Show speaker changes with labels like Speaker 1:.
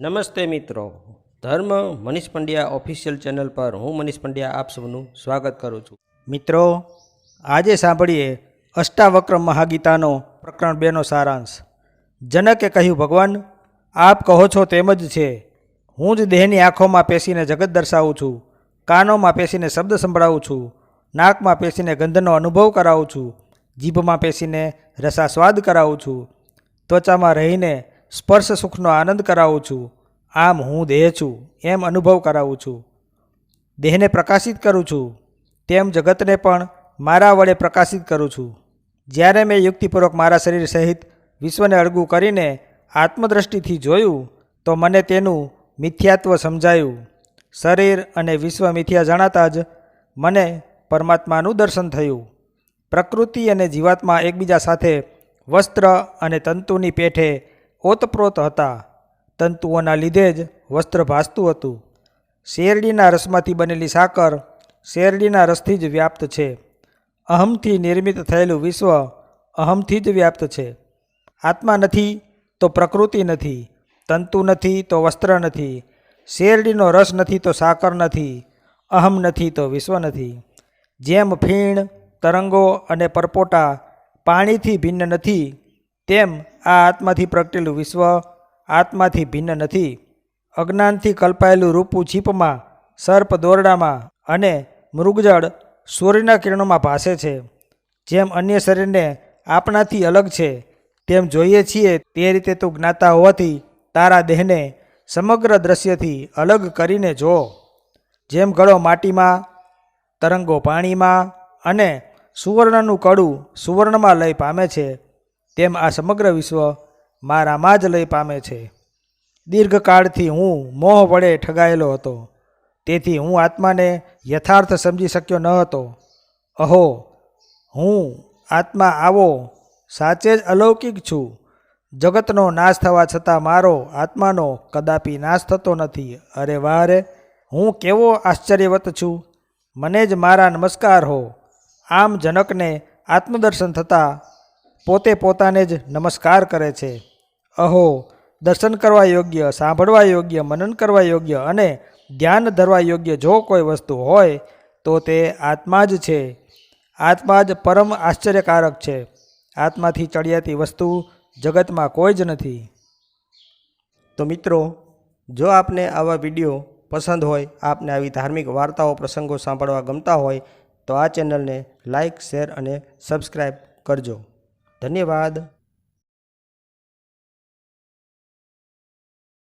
Speaker 1: નમસ્તે મિત્રો. ધર્મ મનીષ પંડ્યા ઓફિશિયલ ચેનલ પર હું મનીષ પંડ્યા આપ સૌનું સ્વાગત કરું છું.
Speaker 2: મિત્રો, આજે સાંભળીએ અષ્ટાવક્ર મહાગીતાનો પ્રકરણ બેનો સારાંશ. જનકે કહ્યું, ભગવાન, આપ કહો છો તેમ જ છે. હું જ દેહની આંખોમાં પેશીને જગત દર્શાવું છું, કાનોમાં પેશીને શબ્દ સંભળાવું છું, નાકમાં પેશીને ગંધનો અનુભવ કરાવું છું, જીભમાં પેશીને રસાસ્વાદ કરાવું છું, ત્વચામાં રહીને સ્પર્શ સુખનો આનંદ કરાવું છું. આમ હું દેહ છું, એમ અનુભવ કરાવું છું. દેહને પ્રકાશિત કરું છું, તેમ જગતને પણ મારા વડે પ્રકાશિત કરું છું. જ્યારે મેં યુક્તિપૂર્વક મારા શરીર સહિત વિશ્વને અળગું કરીને આત્મદ્રષ્ટિથી જોયું, તો મને તેનું મિથ્યાત્વ સમજાયું. શરીર અને વિશ્વ મિથ્યા જણાતા જ મને પરમાત્માનું દર્શન થયું. પ્રકૃતિ અને જીવાત્મા એકબીજા સાથે વસ્ત્ર અને તંતુની પેઠે ઓતપ્રોત હતા. તંતુઓના લીધે જ વસ્ત્ર ભાસતું હતું. શેરડીના રસમાંથી બનેલી સાકર શેરડીના રસથી જ વ્યાપ્ત છે. અહમથી નિર્મિત થયેલું વિશ્વ અહમથી જ વ્યાપ્ત છે. આત્મા નથી તો પ્રકૃતિ નથી, તંતુ નથી તો વસ્ત્ર નથી, શેરડીનો રસ નથી તો સાકર નથી, અહમ નથી તો વિશ્વ નથી. જેમ ફીણ, તરંગો અને પરપોટા પાણીથી ભિન્ન નથી તેમ આ આત્માથી પ્રગટેલું વિશ્વ આત્માથી ભિન્ન નથી. અજ્ઞાનથી કલ્પાયેલું રૂપું છીપમાં, સર્પ દોરડામાં અને મૃગજળ સૂર્યના કિરણોમાં ભાસે છે. જેમ અન્ય શરીરને આપણાથી અલગ છે, તેમ જોઈએ છીએ તે રીતે તું જ્ઞાતા હોવાથી તારા દેહને સમગ્ર દ્રશ્યથી અલગ કરીને જો. જેમ ગળો માટીમાં, તરંગો પાણીમાં અને સુવર્ણનું કડું સુવર્ણમાં લઈ પામે છે તેમ આ સમગ્ર વિશ્વ મારામાં જ લય પામે છે. દીર્ઘકાળથી હું મોહ વડે ઠગાયેલો હતો. તેથી હું આત્માને યથાર્થ સમજી શક્યો ન હતો. અહો, હું આત્મા આવો, સાચે જ અલૌકિક છું. જગતનો નાશ થવા છતાં મારો આત્માનો કદાપી નાશ થતો નથી. અરે વાહ રે હું કેવો આશ્ચર્યવત છું. મને જ મારા નમસ્કાર હો. આમ જનકને આત્મદર્શન થતાં પોતે પોતાને જ નમસ્કાર કરે છે. અહો, દર્શન કરવા યોગ્ય, સાંભળવા યોગ્ય, મનન કરવા યોગ્ય અને ધ્યાન ધરવા યોગ્ય જો કોઈ વસ્તુ હોય, તો તે આત્મા જ છે. આત્મા જ પરમ આશ્ચર્યકારક છે. આત્માથી ચડિયાતી વસ્તુ જગતમાં કોઈ જ નથી.
Speaker 1: તો મિત્રો, જો આપને આવા વીડિયો પસંદ હોય, આપને આવી ધાર્મિક વાર્તાઓ, પ્રસંગો સાંભળવા ગમતા હોય, તો આ ચેનલને લાઈક, શેર અને સબસ્ક્રાઈબ કરજો. ધન્યવાદ.